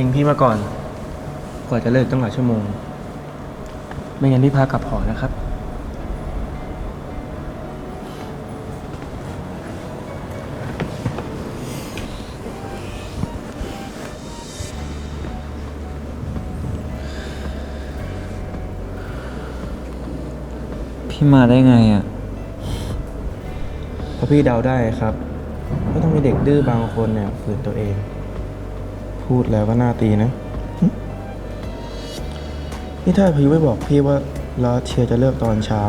ทิ้งพี่มาก่อน กว่าจะเลิกตั้งหลายชั่วโมง ไม่งั้นพี่พากลับหอนะครับ พี่มาได้ไงอะ เพราะพี่เดาได้ครับว่าต้องมีเด็กดื้อบางคนเนี่ยฝืนตัวเอง พูดแล้วก็น่าตีนะหึนี่ถ้าพี่ไม่บอกพี่ว่าลอสเชียร์จะเลิกตอนเช้า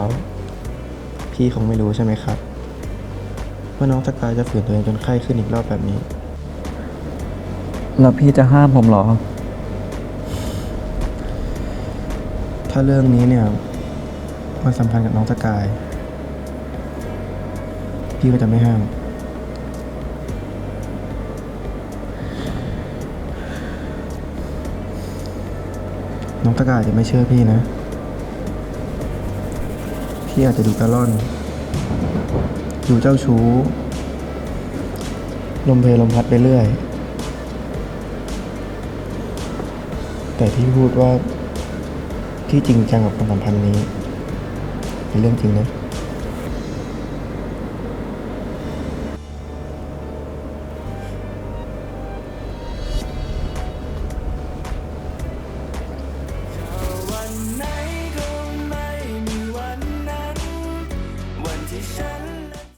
พี่คงไม่รู้ใช่ไหมครับ ว่าน้องสกายจะฝืนตัวเองจนไข้ขึ้นอีกรอบแบบนี้ แล้วพี่จะห้ามผมเหรอ ถ้าเรื่องนี้เนี่ยมันสำคัญกับน้องสกาย พี่ก็จะไม่ห้าม น้องตะกายอาจจะไม่เชื่อพี่นะ พี่อาจจะดูกระล่อนดูเจ้าชู้ ลมเพลลมพัดไปเรื่อย แต่ที่พูดว่า ที่จริงจังกับความสัมพันธ์นี้ เป็นเรื่องจริงนะ